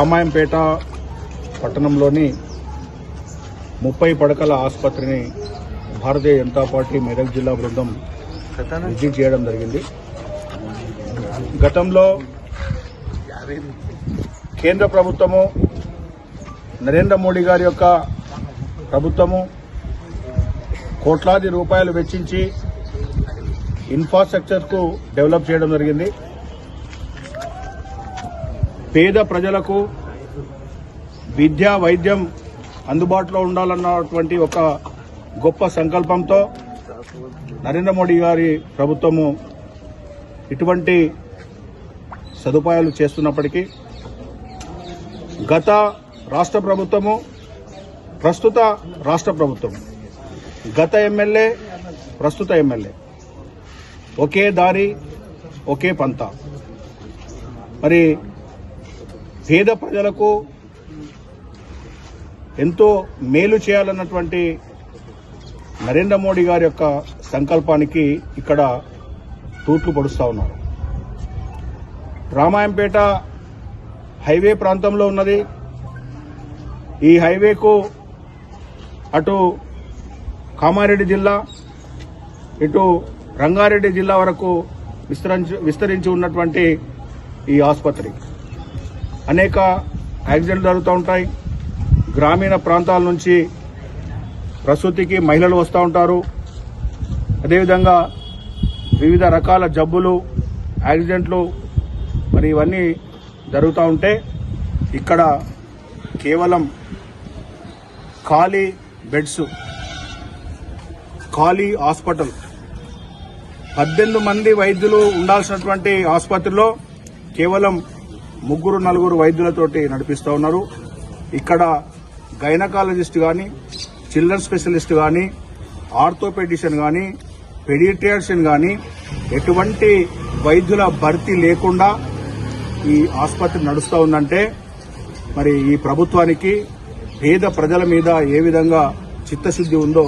రామాయంపేట పట్టణంలోని ముప్పై పడకల ఆసుపత్రిని భారతీయ జనతా పార్టీ మెదక్ జిల్లా బృందం విజిట్ చేయడం జరిగింది. గతంలో కేంద్ర ప్రభుత్వము నరేంద్ర మోడీ గారి యొక్క ప్రభుత్వము కోట్లాది రూపాయలు వెచ్చించి ఇన్ఫ్రాస్ట్రక్చర్కు డెవలప్ చేయడం జరిగింది. పేద ప్రజలకు విద్య వైద్యం అందుబాటులో ఉండాలన్నటువంటి ఒక గొప్ప సంకల్పంతో నరేంద్ర మోడీ గారి ప్రభుత్వము ఇటువంటి సదుపాయాలు చేస్తున్నప్పటికీ గత రాష్ట్ర ప్రభుత్వము ప్రస్తుత రాష్ట్ర ప్రభుత్వం గత ఎమ్మెల్యే ప్రస్తుత ఎమ్మెల్యే ఒకే దారి ఒకే పంత. మరి పేద ప్రజలకు ఎంతో మేలు చేయాలన్నటువంటి నరేంద్ర మోడీ గారి యొక్క సంకల్పానికి ఇక్కడ తూట్లు పడుస్తూ ఉన్నారు. రామాయంపేట హైవే ప్రాంతంలో ఉన్నది. ఈ హైవేకు అటు కామారెడ్డి జిల్లా ఇటు రంగారెడ్డి జిల్లా వరకు విస్తరించి విస్తరించి ఉన్నటువంటి ఈ ఆసుపత్రి. అనేక యాక్సిడెంట్లు జరుగుతూ ఉంటాయి. గ్రామీణ ప్రాంతాల నుంచి ప్రసూతికి మహిళలు వస్తూ ఉంటారు. అదేవిధంగా వివిధ రకాల జబ్బులు యాక్సిడెంట్లు మరి ఇవన్నీ జరుగుతూ ఉంటే ఇక్కడ కేవలం ఖాళీ బెడ్స్ ఖాళీ హాస్పిటల్. పద్దెనిమిది మంది వైద్యులు ఉండాల్సినటువంటి ఆసుపత్రిలో కేవలం ముగ్గురు నలుగురు వైద్యులతోటి నడిపిస్తూ ఉన్నారు. ఇక్కడ గైనకాలజిస్ట్ కానీ చిల్డ్రన్ స్పెషలిస్ట్ కానీ ఆర్థోపెడిషన్ కానీ పెడిట్రియాషన్ కానీ ఎటువంటి వైద్యుల భర్తీ లేకుండా ఈ ఆసుపత్రి నడుస్తూ ఉందంటే మరి ఈ ప్రభుత్వానికి పేద ప్రజల మీద ఏ విధంగా చిత్తశుద్ధి ఉందో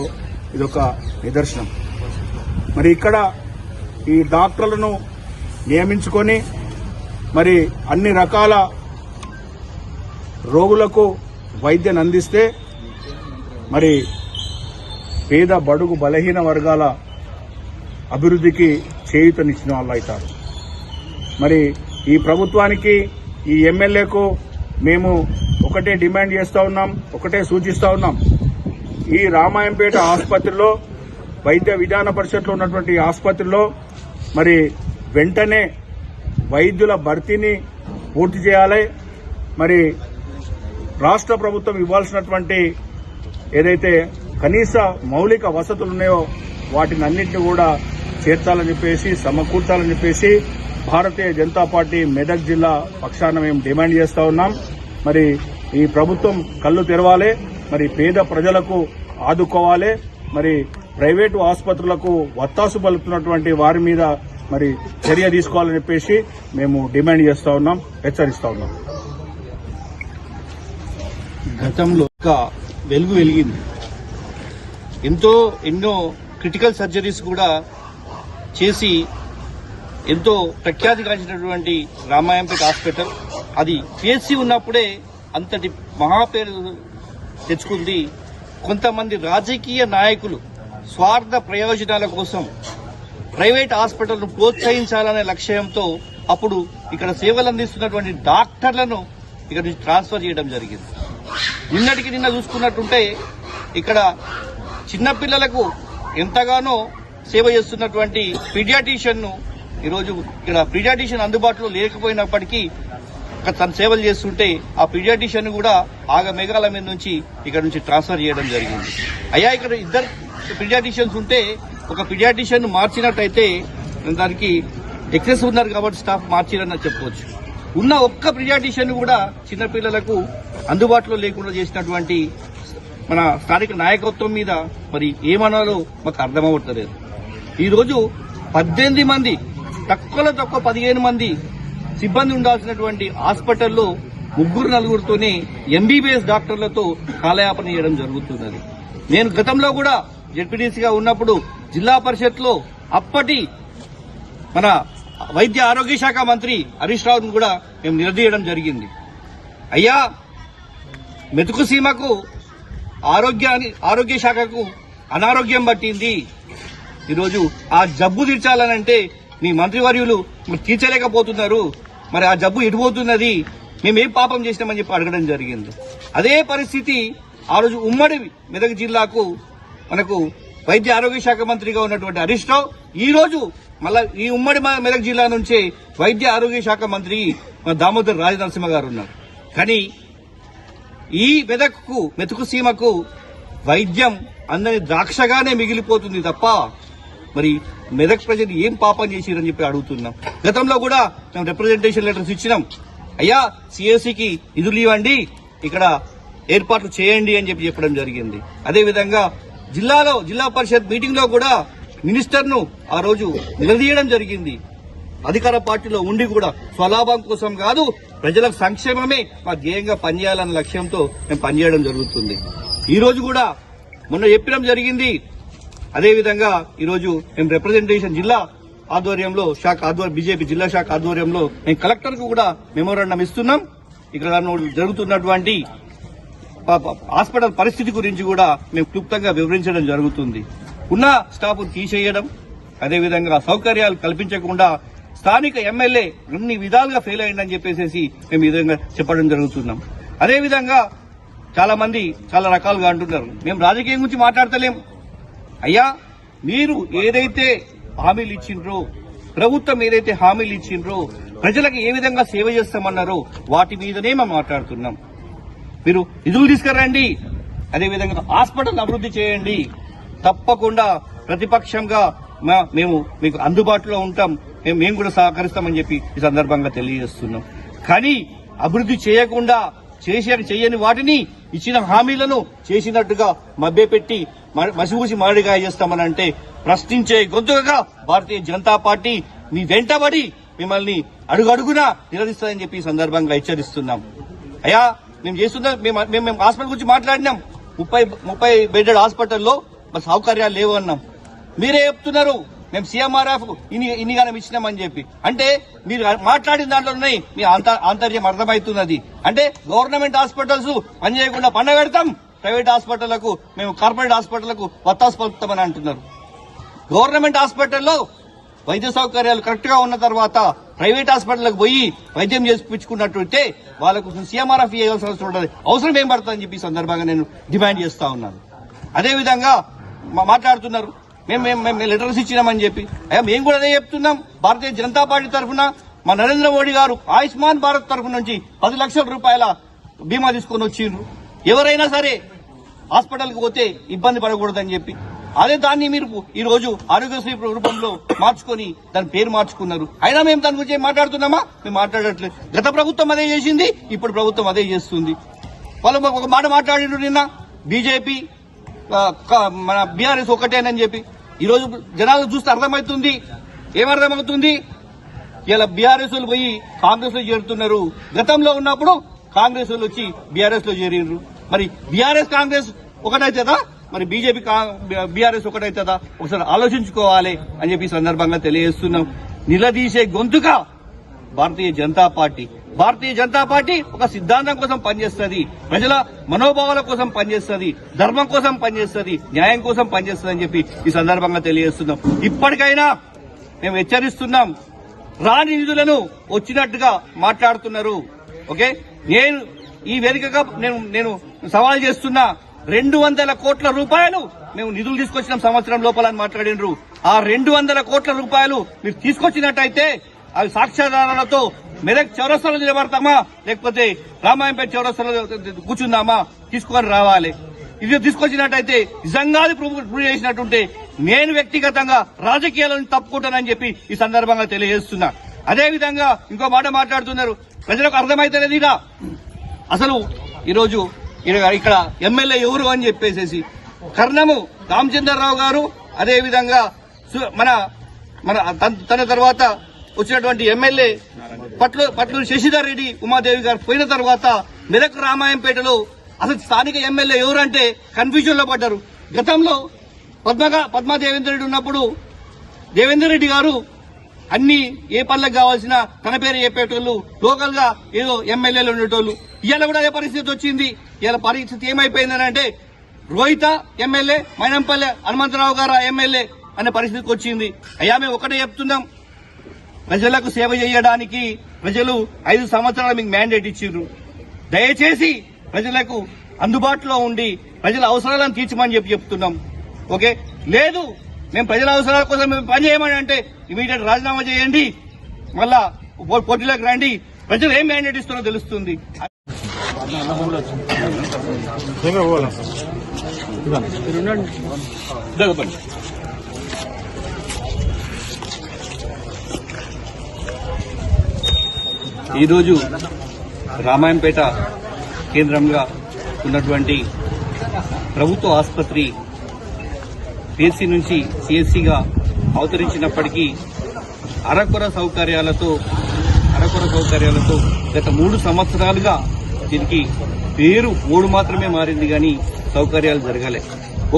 ఇదొక నిదర్శనం. మరి ఇక్కడ ఈ డాక్టర్లను నియమించుకొని మరి అన్ని రకాల రోగులకు వైద్యం అందిస్తే మరి పేద బడుగు బలహీన వర్గాల అభివృద్ధికి చేయూతనిచ్చిన వాళ్ళు అవుతారు. మరి ఈ ప్రభుత్వానికి ఈ ఎమ్మెల్యేకు మేము ఒకటే డిమాండ్ చేస్తూ ఉన్నాం ఒకటే సూచిస్తూ ఉన్నాం. ఈ రామాయంపేట ఆసుపత్రిలో వైద్య విధాన పరిషత్లో ఉన్నటువంటి ఆసుపత్రిలో మరి వెంటనే వైద్యుల భర్తీని పూర్తి చేయాలి. మరి రాష్ట్ర ప్రభుత్వం ఇవ్వాల్సినటువంటి ఏదైతే కనీస మౌలిక వసతులు ఉన్నాయో వాటిని అన్నింటినీ కూడా చేర్చాలని చెప్పేసి సమకూర్చాలని చెప్పేసి భారతీయ జనతా పార్టీ మెదక్ జిల్లా పక్షాన మేము డిమాండ్ చేస్తూ ఉన్నాం. మరి ఈ ప్రభుత్వం కళ్ళు తెరవాలి. మరి పేద ప్రజలకు ఆదుకోవాలి. మరి ప్రైవేటు ఆసుపత్రులకు వత్తాసు పలుకుతున్నటువంటి వారి మీద మరి చర్య తీసుకోవాలని చెప్పేసి మేము డిమాండ్ చేస్తా ఉన్నాం హెచ్చరిస్తా ఉన్నాం. గతంలో ఒక వెలుగు వెలిగింది. ఎంతో ఎన్నో క్రిటికల్ సర్జరీస్ కూడా చేసి ఎంతో ప్రఖ్యాతి గాంచినటువంటి రామాయంపేట హాస్పిటల్. అది పిహెచ్సి ఉన్నప్పుడే అంతటి మహాపేరు తెచ్చుకుంది. కొంతమంది రాజకీయ నాయకులు స్వార్థ ప్రయోజనాల కోసం ప్రైవేట్ హాస్పిటల్ను ప్రోత్సహించాలనే లక్ష్యంతో అప్పుడు ఇక్కడ సేవలు అందిస్తున్నటువంటి డాక్టర్లను ఇక్కడ నుంచి ట్రాన్స్ఫర్ చేయడం జరిగింది. నిన్నటికి నిన్న చూసుకున్నట్టుంటే ఇక్కడ చిన్నపిల్లలకు ఎంతగానో సేవ చేస్తున్నటువంటి పీడియాటిషియన్ను ఈరోజు ఇక్కడ పీడియాటిషియన్ అందుబాటులో లేకపోయినప్పటికీ ఇక్కడ తన సేవలు చేస్తుంటే ఆ పీడియాటిషియన్ కూడా ఆగ మేఘాల మీద నుంచి ఇక్కడ నుంచి ట్రాన్స్ఫర్ చేయడం జరిగింది. అయ్యా ఇక్కడ ఇద్దరు పీడియాటిషియన్స్ ఉంటే ఒక పిడియాటిషియన్ మార్చినట్టయితే దానికి ఎక్సెస్ ఉన్నారు కాబట్టి స్టాఫ్ మార్చిరని చెప్పుకోవచ్చు. ఉన్న ఒక్క పిడియాటిషియన్ కూడా చిన్నపిల్లలకు అందుబాటులో లేకుండా చేసినటువంటి మన స్థానిక నాయకత్వం మీద మరి ఏమనాలో మాకు అర్థమవుతలేదు ఈరోజు పద్దెనిమిది మంది తక్కువలో తక్కువ పదిహేను మంది సిబ్బంది ఉండాల్సినటువంటి హాస్పిటల్లో ముగ్గురు నలుగురితోనే ఎంబీబీఎస్ డాక్టర్లతో కాలయాపన చేయడం జరుగుతున్నది. నేను గతంలో కూడా జడ్పీటీసీగా ఉన్నప్పుడు జిల్లా పరిషత్లో అప్పటి మన వైద్య ఆరోగ్య శాఖ మంత్రి హరీష్ రావును కూడా మేము నిలదీయడం జరిగింది. అయ్యా మెతుకు సీమకు ఆరోగ్యాన్ని ఆరోగ్య శాఖకు అనారోగ్యం పట్టింది. ఈరోజు ఆ జబ్బు తీర్చాలనంటే మీ మంత్రివర్యులు తీర్చలేకపోతున్నారు. మరి ఆ జబ్బు ఎటుపోతున్నది మేమేం పాపం చేసినామని చెప్పి అడగడం జరిగింది. అదే పరిస్థితి ఆ రోజు ఉమ్మడి మెదక్ జిల్లాకు మనకు వైద్య ఆరోగ్య శాఖ మంత్రిగా ఉన్నటువంటి హరీష్ రావు ఈ రోజు మళ్ళా ఈ ఉమ్మడి మెదక్ జిల్లా నుంచే వైద్య ఆరోగ్య శాఖ మంత్రి మన దామోదర్ రాజనరసింహ గారు ఉన్నారు. కానీ ఈ మెదక్కు మెతుకు సీమకు వైద్యం అందని ద్రాక్షగానే మిగిలిపోతుంది తప్ప మరి మెదక్ ప్రజలు ఏం పాపం చేసిరని చెప్పి అడుగుతున్నాం. గతంలో కూడా మేము రిప్రజెంటేషన్ లెటర్స్ ఇచ్చినాం. అయ్యా సిఎస్సికి నిధులు ఇవ్వండి ఇక్కడ ఏర్పాట్లు చేయండి అని చెప్పి చెప్పడం జరిగింది. అదేవిధంగా జిల్లాలో జిల్లా పరిషత్ మీటింగ్లో కూడా మినిస్టర్ను ఆ రోజు నిలదీయడం జరిగింది. అధికార పార్టీలో ఉండి కూడా స్వలాభం కోసం కాదు ప్రజలకు సంక్షేమమే మా ధ్యేయంగా పనిచేయాలన్న లక్ష్యంతో మేము పనిచేయడం జరుగుతుంది. ఈ రోజు కూడా మొన్న చెప్పడం జరిగింది. అదేవిధంగా ఈరోజు మేము రిప్రజెంటేషన్ జిల్లా ఆధ్వర్యంలో శాఖ ఆధ్వర్యం బీజేపీ జిల్లా శాఖ ఆధ్వర్యంలో మేము కలెక్టర్కు కూడా మెమోరాండం ఇస్తున్నాం. ఇక్కడ జరుగుతున్నటువంటి హాస్పిటల్ పరిస్థితి గురించి కూడా మేము క్లుప్తంగా వివరించడం జరుగుతుంది. ఉన్న స్టాఫ్ను తీసేయడం అదేవిధంగా సౌకర్యాలు కల్పించకుండా స్థానిక ఎమ్మెల్యే అన్ని విధాలుగా ఫెయిల్ అయిందని చెప్పేసి మేము ఈ విధంగా చెప్పడం జరుగుతున్నాం. అదేవిధంగా చాలా మంది చాలా రకాలుగా అంటున్నారు. మేము రాజకీయం గురించి మాట్లాడతలేం. అయ్యా మీరు ఏదైతే హామీలు ఇచ్చిండ్రో ప్రభుత్వం ఏదైతే హామీలు ఇచ్చిండ్రో ప్రజలకు ఏ విధంగా సేవ చేస్తామన్నారో వాటి మీదనే మేము మాట్లాడుతున్నాం. మీరు నిధులు తీసుకురండి. అదేవిధంగా హాస్పిటల్ అభివృద్ధి చేయండి. తప్పకుండా ప్రతిపక్షంగా మా- మేము మీకు అందుబాటులో ఉంటాం. మేము మేము కూడా సహకరిస్తామని చెప్పి ఈ సందర్భంగా తెలియజేస్తున్నాం. కానీ అభివృద్ధి చేయకుండా చేసే చేయని వాటిని ఇచ్చిన హామీలను చేసినట్టుగా మభ్యపెట్టి మ- మసిపూసి మాడిగా చేస్తామని అంటే ప్రశ్నించే గొంతుగా భారతీయ జనతా పార్టీ మీ వెంటబడి మిమ్మల్ని అడుగడుగునా నిలదీస్తుందని చెప్పి ఈ సందర్భంగా హెచ్చరిస్తున్నాం. అయ్యా మేము చేస్తున్న మేము మేము మేము హాస్పిటల్ గురించి మాట్లాడినాం. ముప్పై ముప్పై బెడెడ్ హాస్పిటల్లో మరి సౌకర్యాలు లేవు అన్నాం. మీరే చెప్తున్నారు మేము సీఎంఆర్ఎఫ్ ఇన్ని ఇన్నిగానం ఇచ్చినామని చెప్పి. అంటే మీరు మాట్లాడిన దాంట్లోనే మీ ఆంత- ఆంతర్యం అర్థమవుతున్నది. అంటే గవర్నమెంట్ హాస్పిటల్స్ పనిచేయకుండా పండగ పెడతాం ప్రైవేట్ హాస్పిటళ్ళకు మేము కార్పొరేట్ హాస్పిటళ్ళకు వత్తాసు పలుకుతామని అంటున్నారు. గవర్నమెంట్ హాస్పిటల్లో వైద్య సౌకర్యాలు కరెక్ట్గా ఉన్న తర్వాత ప్రైవేట్ హాస్పిటల్కి పోయి వైద్యం చేయించుకున్నట్టుంటే వాళ్ళకు సీఎంఆర్ఎఫ్ ఇవ్వాల్సిన అవసరం ఉండదు. అవసరం ఏం పడుతుందని చెప్పి సందర్భంగా నేను డిమాండ్ చేస్తా ఉన్నాను. అదేవిధంగా మా- మాట్లాడుతున్నారు. మేము మేము మేము లెటర్స్ ఇచ్చినామని చెప్పి. అయ్యా మేము కూడా అదే చెప్తున్నాం. భారతీయ జనతా పార్టీ తరఫున మా నరేంద్ర మోడీ గారు ఆయుష్మాన్ భారత్ తరఫు నుంచి పది లక్షల రూపాయల బీమా తీసుకొని వచ్చిండ్రు. ఎవరైనా సరే హాస్పిటల్కి పోతే ఇబ్బంది పడకూడదని చెప్పి అదే దాన్ని మీరు ఈ రోజు ఆరోగ్యశ్రీ రూపంలో మార్చుకొని దాని పేరు మార్చుకున్నారు. అయినా మేము దాని గురించి మాట్లాడుతున్నామా? మేము మాట్లాడట్లేదు. గత ప్రభుత్వం అదే చేసింది ఇప్పుడు ప్రభుత్వం అదే చేస్తుంది. వాళ్ళు ఒక మాట మాట్లాడిండ్రు నిన్న బీజేపీ మన బీఆర్ఎస్ ఒకటేనని చెప్పి. ఈ రోజు జనాలు చూస్తే అర్థమవుతుంది. ఏమర్థమవుతుంది ఇలా బీఆర్ఎస్ పోయి కాంగ్రెస్లో చేరుతున్నారు. గతంలో ఉన్నప్పుడు కాంగ్రెస్ వాళ్ళు వచ్చి బీఆర్ఎస్లో చేరిండ్రు. మరి బీఆర్ఎస్ కాంగ్రెస్ ఒకటైతేదా మరి బీజేపీ బీఆర్ఎస్ ఒకటైతుందా? ఒకసారి ఆలోచించుకోవాలి అని చెప్పి సందర్భంగా తెలియజేస్తున్నాం. నిలదీసే గొంతుగా భారతీయ జనతా పార్టీ. భారతీయ జనతా పార్టీ ఒక సిద్ధాంతం కోసం పనిచేస్తుంది. ప్రజల మనోభావాల కోసం పనిచేస్తుంది. ధర్మం కోసం పనిచేస్తుంది. న్యాయం కోసం పనిచేస్తుంది అని చెప్పి ఈ సందర్భంగా తెలియజేస్తున్నాం. ఇప్పటికైనా మేము హెచ్చరిస్తున్నాం. రాని నిధులను వచ్చినట్టుగా మాట్లాడుతున్నారు. ఓకే? నేను ఈ వేదికగా నేను నేను సవాల్ చేస్తున్నా. రెండు వందల కోట్ల రూపాయలు మేము నిధులు తీసుకొచ్చిన సంవత్సరం లోపల అని మాట్లాడినరు ఆ రెండు వందల కోట్ల రూపాయలు మీరు తీసుకొచ్చినట్టయితే అవి సాక్ష్యాధారాలతో మెదక్ చౌరస్తాలో నిలబడతామా? లేకపోతే రామాయంపేట చౌరస్తాలో కూర్చుందామా? తీసుకొని రావాలి. ఇది తీసుకొచ్చినట్టయితే నిజంగా ప్రూవ్ ప్రూవ్ చేసినట్టుంటే నేను వ్యక్తిగతంగా రాజకీయాలను తప్పుకుంటానని చెప్పి ఈ సందర్భంగా తెలియజేస్తున్నా. అదే విధంగా ఇంకో మాట మాట్లాడుతున్నారు. ప్రజలకు అర్థమైతలేదు ఇలా అసలు ఈరోజు ఇక్కడ ఎమ్మెల్యే ఎవరు అని చెప్పేసేసి కర్ణము రామచంద్రరావు గారు అదేవిధంగా సు- మన మన తన- తన తర్వాత వచ్చినటువంటి ఎమ్మెల్యే పట్లు పట్లూరు శశిధర్ రెడ్డి ఉమాదేవి గారు పోయిన తర్వాత మెదక్ రామాయంపేటలో అసలు స్థానిక ఎమ్మెల్యే ఎవరంటే కన్ఫ్యూజన్లో పడ్డారు. గతంలో పద్మగా పద్మా దేవేందర్ రెడ్డి ఉన్నప్పుడు దేవేందర్ రెడ్డి గారు అన్ని ఏ పనులకు కావాల్సిన తన పేరు చెప్పేటోళ్ళు లోకల్గా ఏదో ఎమ్మెల్యేలు ఉండేటోళ్ళు. ఇవాళ కూడా అదే పరిస్థితి వచ్చింది. ఇలా పరిస్థితి ఏమైపోయిందని అంటే రోహిత ఎమ్మెల్యే మైనంపల్లె హనుమంతరావు గారు ఎమ్మెల్యే అనే పరిస్థితికి వచ్చింది. అయ్యా మేము ఒకటే చెప్తున్నాం. ప్రజలకు సేవ చేయడానికి ప్రజలు ఐదు సంవత్సరాలు మీకు మ్యాండేట్ ఇచ్చిండ్రు. దయచేసి ప్రజలకు అందుబాటులో ఉండి ప్రజల అవసరాలను తీర్చమని చెప్పి చెప్తున్నాం. ఓకే? లేదు మేము ప్రజల అవసరాల కోసం మేము పని చేయమని అంటే ఇమీడియట్ రాజీనామా చేయండి. మళ్ళా పో- పోటీలోకి రండి. ప్రజలు ఏం మ్యాండేట్ ఇస్తున్నారో తెలుస్తుంది. జరగపండి ఈరోజు రామాయంపేట కేంద్రంగా ఉన్నటువంటి ప్రభుత్వ ఆసుపత్రి పిఎస్సి నుంచి సిఎస్సిగా అవతరించినప్పటికీ అరకొర సౌకర్యాలతో అరకొర సౌకర్యాలతో గత మూడు సంవత్సరాలుగా దీనికి పేరు ఓడు మాత్రమే మారింది కానీ సౌకర్యాలు జరగలే.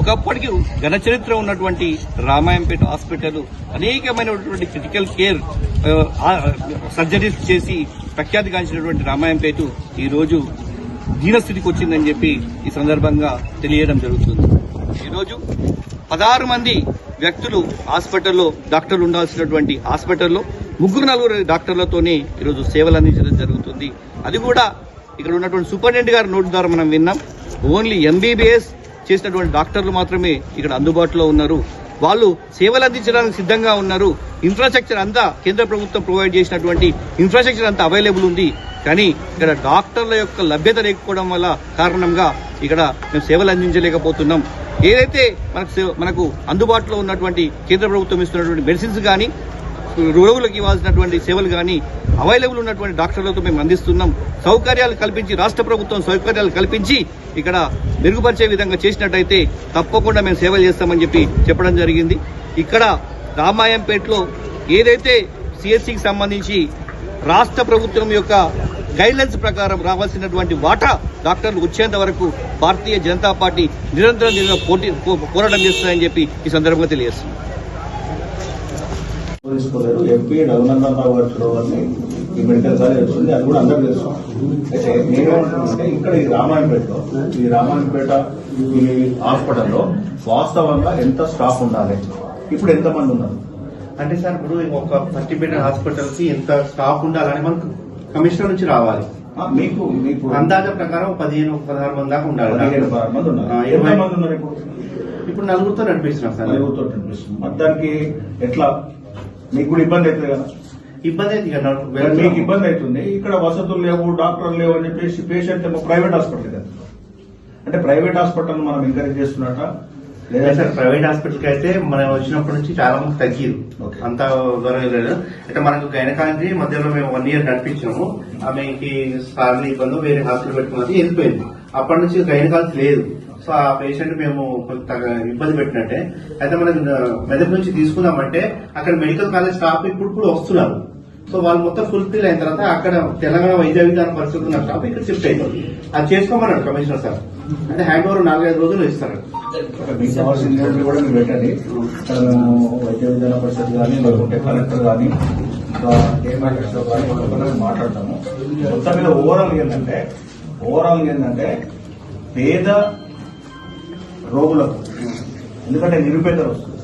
ఒకప్పటికి ఘన చరిత్ర ఉన్నటువంటి రామాయంపేట హాస్పిటల్ అనేకమైనటువంటి క్రిటికల్ కేర్ సర్జరీస్ చేసి ప్రఖ్యాతిగాంచినటువంటి రామాయంపేట ఈరోజు దీనస్థితికి వచ్చిందని చెప్పి ఈ సందర్భంగా తెలియడం జరుగుతుంది. ఈరోజు పదహారు మంది వ్యక్తులు హాస్పిటల్లో డాక్టర్లు ఉండాల్సినటువంటి హాస్పిటల్లో ముగ్గురు నలుగురు డాక్టర్లతోనే ఈరోజు సేవలు అందించడం జరుగుతుంది. అది కూడా ఇక్కడ ఉన్నటువంటి సూపరింటెండెంట్ గారి నోటు ద్వారా మనం విన్నాం. ఓన్లీ ఎంబీబీఎస్ చేసినటువంటి డాక్టర్లు మాత్రమే ఇక్కడ అందుబాటులో ఉన్నారు. వాళ్ళు సేవలు అందించడానికి సిద్ధంగా ఉన్నారు. ఇన్ఫ్రాస్ట్రక్చర్ అంతా కేంద్ర ప్రభుత్వం ప్రొవైడ్ చేసినటువంటి ఇన్ఫ్రాస్ట్రక్చర్ అంతా అవైలబుల్ ఉంది. కానీ ఇక్కడ డాక్టర్ల యొక్క లభ్యత లేకపోవడం వల్ల కారణంగా ఇక్కడ మేము సేవలు అందించలేకపోతున్నాం. ఏదైతే మనకు సేవ- మనకు అందుబాటులో ఉన్నటువంటి కేంద్ర ప్రభుత్వం ఇస్తున్నటువంటి మెడిసిన్స్ కానీ రోగులకు ఇవ్వాల్సినటువంటి సేవలు కానీ అవైలబుల్ ఉన్నటువంటి డాక్టర్లతో మేము అందిస్తున్నాం. సౌకర్యాలు కల్పించి రాష్ట్ర ప్రభుత్వం సౌకర్యాలు కల్పించి ఇక్కడ మెరుగుపరిచే విధంగా చేసినట్టయితే తప్పకుండా మేము సేవలు చేస్తామని చెప్పి చెప్పడం జరిగింది. ఇక్కడ రామాయంపేటలో ఏదైతే సిఎస్సికి సంబంధించి రాష్ట్ర ప్రభుత్వం యొక్క గైడ్లైన్స్ ప్రకారం రావాల్సినటువంటి వాటా డాక్టర్లు వచ్చేంత వరకు భారతీయ జనతా పార్టీ నిరంతరం పోటీ పో- పోరాటం చేస్తుందని చెప్పి ఈ సందర్భంగా తెలియజేస్తుంది తీసుకోలేదు ఎంపీ రఘునందన్ రావు గారు చూడవాలని ఈ మెడికల్ కాలేజ్ ఉంది అది కూడా అందరూ తెలుసు. అయితే నేనేమంటున్నానంటే ఇక్కడ ఈ రామాయణపేటలో ఈ రామాయణపేట ఈ హాస్పిటల్లో వాస్తవంగా ఎంత స్టాఫ్ ఉండాలి? ఇప్పుడు ఎంత మంది ఉన్నారు? అంటే సార్ ఇప్పుడు ఒక పర్టికులర్ హాస్పిటల్కి ఎంత స్టాఫ్ ఉండాలని మనకు కమిషనర్ నుంచి రావాలి. మీకు మీకు అందాజ ప్రకారం పదిహేను పదహారు మంది దాకా ఉండాలి. ఇరవై మంది ఉన్నారు ఇప్పుడు? ఇప్పుడు నలుగురితో నడిపిస్తున్నాం సార్. నలుగురితో అనిపిస్తుంది మరి దానికి ఎట్లా మీకు కూడా ఇబ్బంది అవుతుంది కదా? ఇబ్బంది అయితే మరి మీకు ఇబ్బంది అవుతుంది. ఇక్కడ వసతులు లేవు డాక్టర్లు లేవు అని చెప్పేసి పేషెంట్ ఏమో ప్రైవేట్ హాస్పిటల్ కదా అంటే ప్రైవేట్ హాస్పిటల్ మనం ఎంకరేజ్ చేస్తున్నట్ట లేదా సార్ ప్రైవేట్ హాస్పిటల్కి అయితే మనం వచ్చినప్పటి నుంచి చాలా మంది తగ్గిరు. అంత దొరకలేదు అంటే మనకు గైనకాలజీ మధ్యలో మేము వన్ ఇయర్ నడిపించాము ఆమెకి సార్లు ఇబ్బంది వేరే హాస్పిటల్ పెట్టుకున్నది వెళ్ళిపోయింది. అప్పటి నుంచి గైనకాలజీ లేదు. సో ఆ పేషెంట్ మేము కొంత ఇబ్బంది పెట్టినట్టే. అయితే మనం మెదక్ నుంచి తీసుకున్నామంటే అక్కడ మెడికల్ కాలేజ్ స్టాఫ్ ఇప్పుడు కూడా వస్తున్నారు. సో వాళ్ళు మొత్తం ఫుల్ఫిల్ అయిన తర్వాత అక్కడ తెలంగాణ వైద్య విధాన పరిస్థితి ఉన్న స్టాఫ్ ఇక్కడ షిఫ్ట్ అవుతుంది అది చేసుకోమన్నాడు కమిషనర్ సార్. అంటే హ్యాండ్ ఓవర్ నాలుగైదు రోజులు ఇస్తారు. మీకు కావాల్సిన కూడా మీరు పెట్టండి. ఇక్కడ మేము వైద్య విధాన పరిషత్ కానీ లేకుంటే కలెక్టర్ కానీ ఇంకా కానీ మాట్లాడతాము. మొత్తం మీద ఓవరాల్ ఏంటంటే ఓవరాల్ ఏంటంటే పేద రోగులకు. ఎందుకంటే నిరుపేదలు వస్తుంది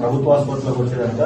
ప్రభుత్వ ఆసుపత్రిలోకి వచ్చేదంట